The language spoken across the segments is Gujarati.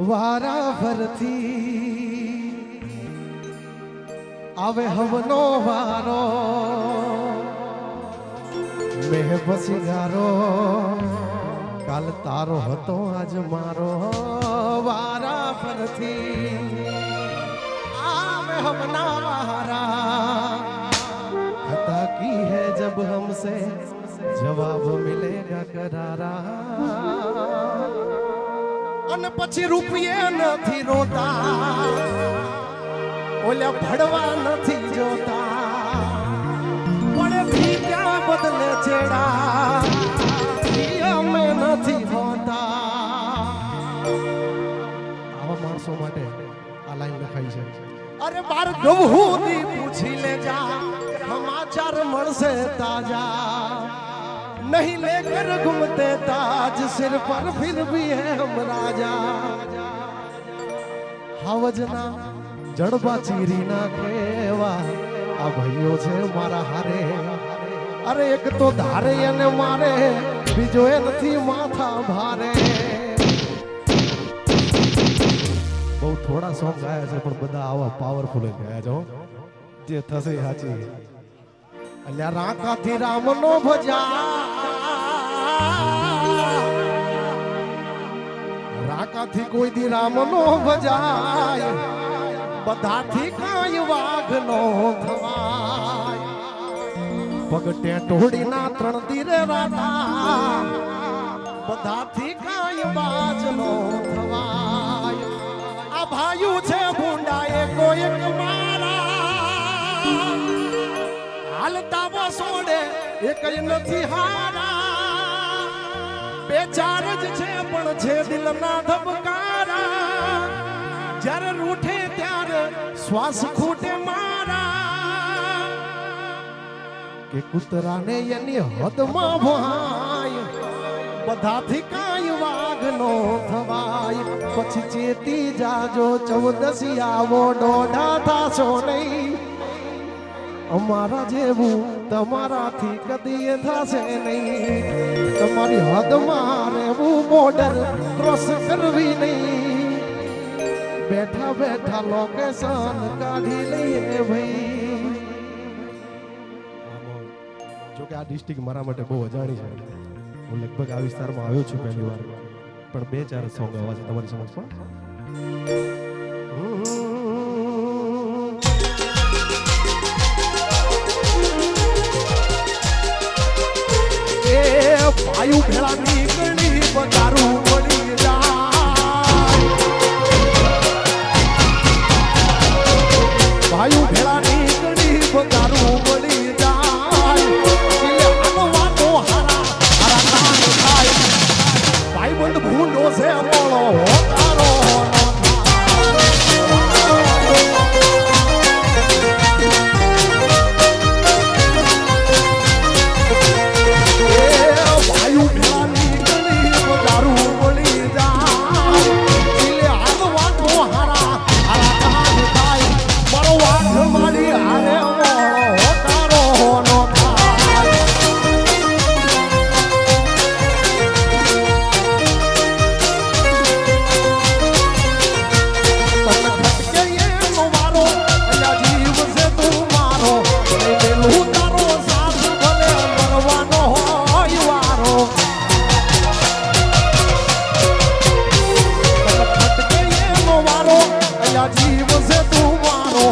वारा भरती। आवे हवनो वारो। मेह बसी गारो काल तारो हतो आज मारो। वारा भरती। आवे हवना वारा। खता की है जब हमसे जवाब मिलेगा करारा। અને પછી રૂપિયે નથી રોતા. ઓલા ભડવા નથી જોતા. પણ ફી ક્યાં બદલે છેડા. અમે નથી હોતા. આવા માણસો માટે આ લાઈન લખાઈ છે. અરે બાર ગવહુની પૂછી લે જા સમાચાર મળશે તાજા. નહીં લેકર ઘૂમતે તાજ સિર પર ફિર ભી હે હમ રાજા હાવજના જડબા ચીરી નાખેવા આ ભાઈઓ છે મારા હારે અરે એક તો ધારે અને મારે બીજો એ નથી માથા ભારે બહુ થોડા સોંગ ગાયા છે પણ બધા આવા પાવરફુલ ગાયા છે હો. જે થશે એ સાચી અલ્યા રાકાથી રામનો ભજા. રાકાથી કોઈ દી રામનો ભજાય. બધાથી કાંઈ વાઘનો થવાય. પગટે ટોડીના ત્રણ દીરે રાધા બધાથી કાંઈ બાજનો થવાય. આ ભાયું છે ભૂંડા એ કોઈ મારા વસોડે એ કઈ નથી હારા બે જ છે, પણ છે દિલના ધબકારા. જ્યારે રૂઠે ત્યારે શ્વાસ ખૂટે મારા. કે કૂતરાને એની હદમાં ભાય બધાથી કાંઈ વાઘ નો થવાય. પછી ચેતી જાજો ચૌદસી આવો દોઢા થાશો નહીં. અમારા જેવું તમારાથી કદી એ થશે નહીં. તમારી હદમાં રહેવું બોર્ડર ક્રોસ કરવી નહીં. બેઠા બેઠા લોકેશન કાઢી લઈએ ભાઈ. જો કે આ ડિસ્ટ્રિક્ટ મારા માટે બહુ અજાણી છે. હું લગભગ આ વિસ્તારમાં આવ્યો છું પહેલી વાર. પણ બે ચાર સોંગ આવા છે તમારી સમક્ષમાં. એ વાયુ ભેળા અલ્યા જીવ તું મારો.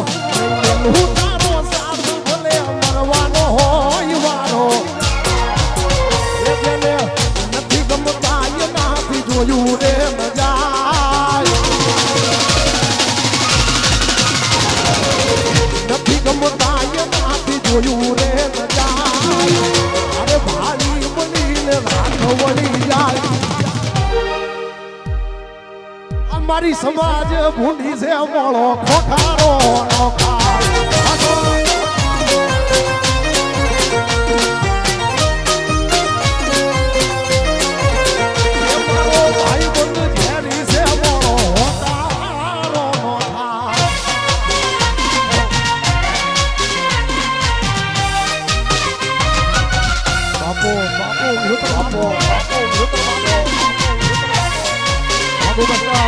પેલું તારો સાથ ભલે હોય વારો. એ નથી ગમતા એનાથી જોયું રે મજાય નથી ગમતા એનાથી જોયું રે જાય અરે ભાલી બનીને રાખ અમારી સમાજ ભૂંડી છે મોળો ખોખારો નો ખાય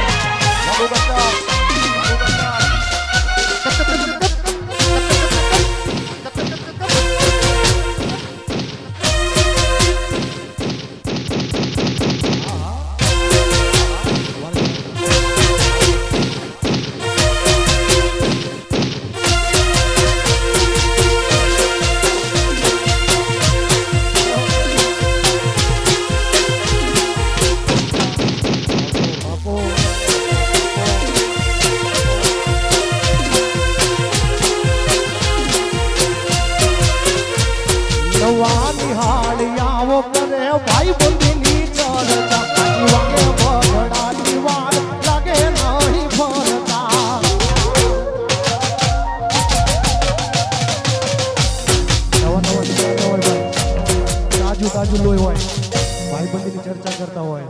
એ Over. ભાઈ બંધની ચર્ચા કરતા હોય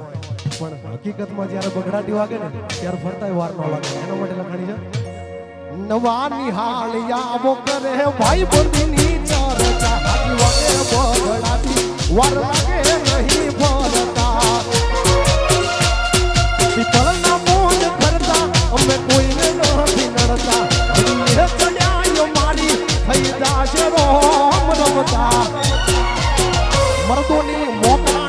પણ હકીકતમાં જ્યારે બગડાટી વાગે ને ત્યારે ફરતા વાર ન લાગે એના માટે લખાણી છે નવા નિહાળિયા આવો કરે ભાઈ બંધની ચર્ચા હાજી વાગે બગડાટી વાર લાગે નહીં ફરતા પીપળના મૂળ ફરતા અમે કોઈને નથી નડતા ચડ્યા મારી થઈ દાશે રોમ રમતા મર્દોની મોકળા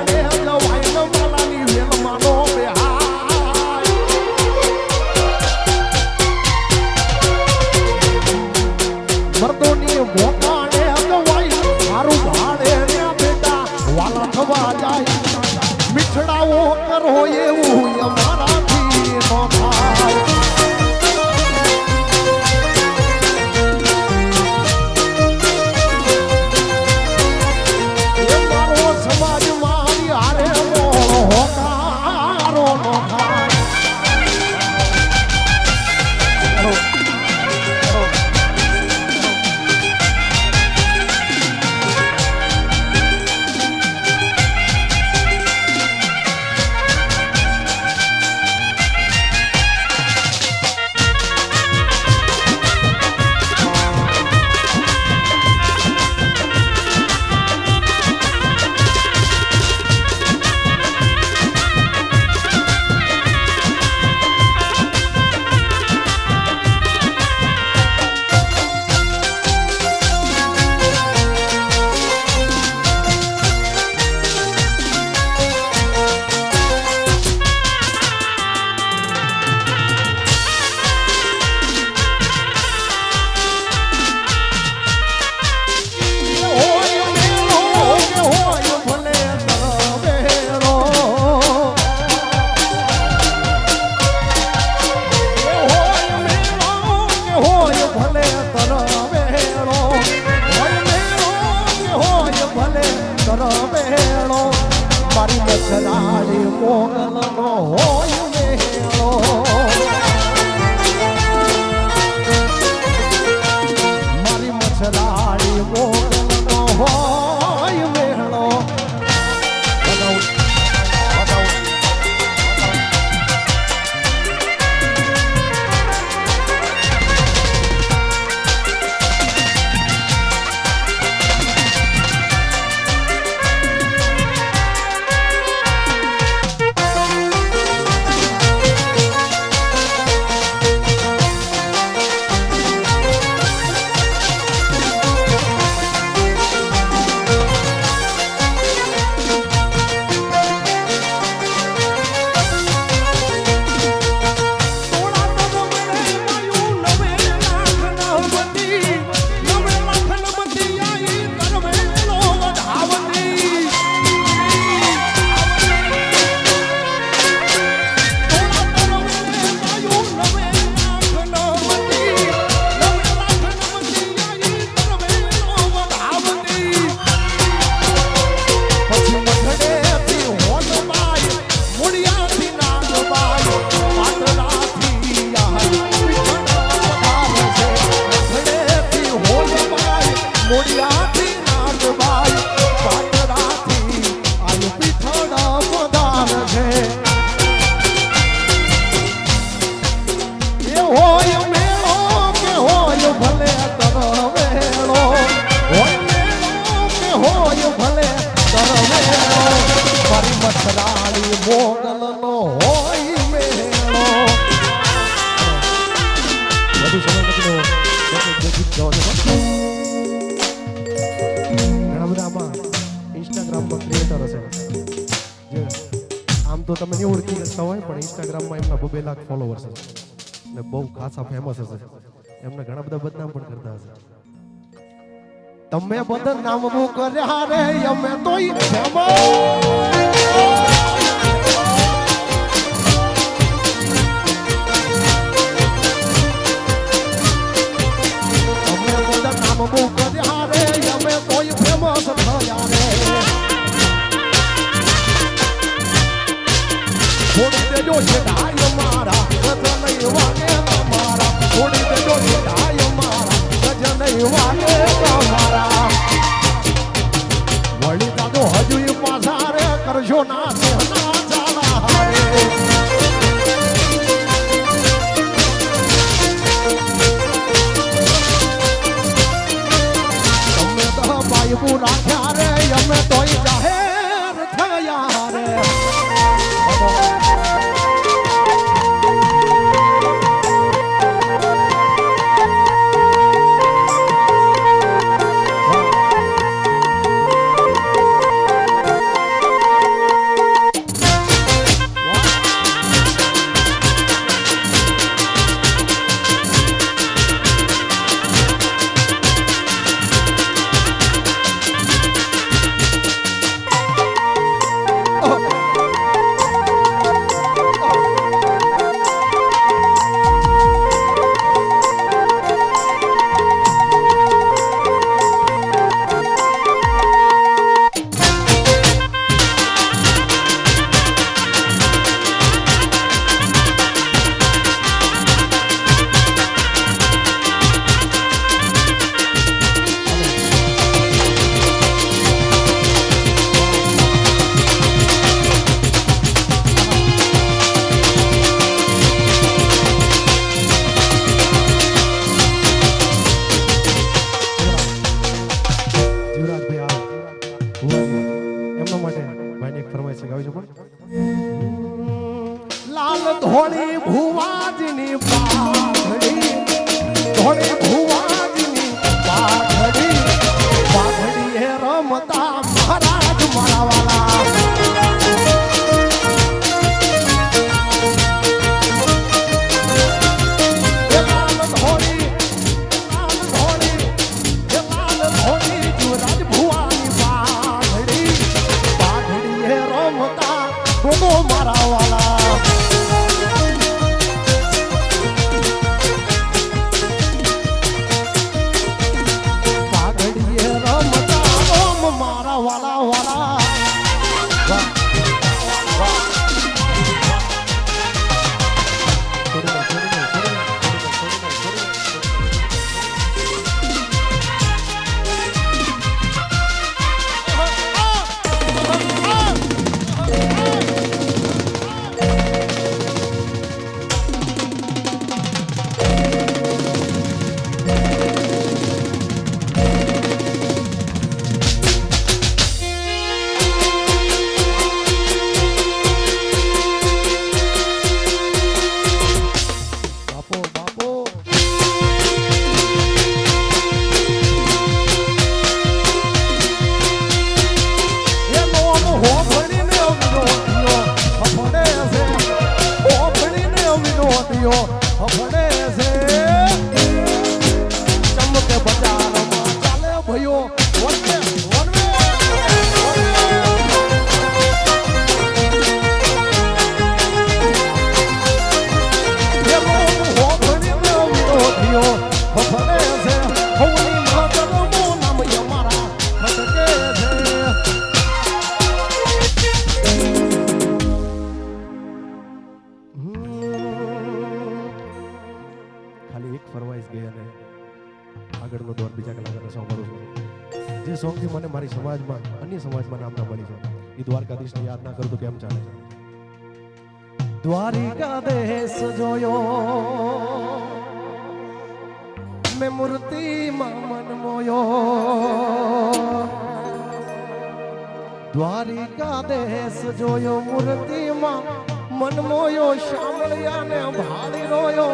ઘણા બધા આમાં ઇન્સ્ટાગ્રામમાં ક્રિએટર આમ તો તમે નહીં ઓળખી શકતા હોય, પણ ઇન્સ્ટાગ્રામમાં એમના બબે લાખ હશે. ને બહુ ખાસા ફેમસ હશે. એમને ઘણા બધા બદનામ પણ કરતા હશે. તમે બધા નામવું કર્યા રે અમે તો છોડી દેજો છે ડાય મારા નહીં વાગે મારા છોડી દેજો છે ડાય નહીં વાગે તમારા વળી દાદો હજુ પાછા કરશો ના. ગાવી શકો લાલ ધોળી ભુવાજની પાઘડી ધોળી ભુવા આપણી સમાજમાં, અન્ય સમાજમાં નામના બની મળી જાય એ દ્વારકાધીશને યાદ ના કરું તો કેમ ચાલે છે? દ્વારિકાધીશ જોયો. મે મૂર્તિમાં મન મોયો. દ્વારિકા દ્વારિકાધીશ જોયો, મૂર્તિમાં મન મોયો, શામળિયાને ભાળી રોયો.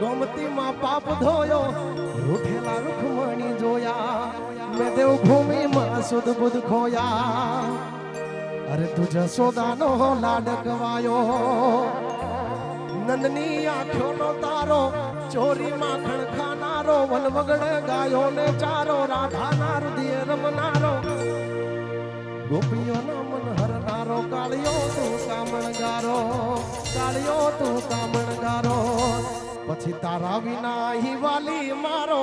ગોમતીમાં પાપ ધોયો, રૂઠેલા રૂખમણી જોયા. આપે દેવ ભૂમિમાં સુદ બુદ ખોયા. અરે તુજા સોદાનો લાડકવાયો નંદની આંખોનો તારો, ચોરી માખણ ખાનારો વલવગડ ગાયો ને ચારો, રાધાના રુધિર રમનારો. ગોપીઓનો મન હરનારો કાળિયો તું કામણગારો કાળિયો તું કામણગારો પછી તારા વિના વાલી મારો,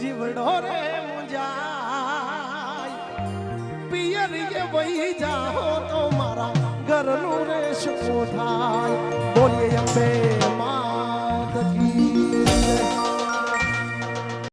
જીવડો રે મુંજાય પિયરીએ વહી જાઓ તો મારા ઘરનું રે શું થાય બોલીએ અંબે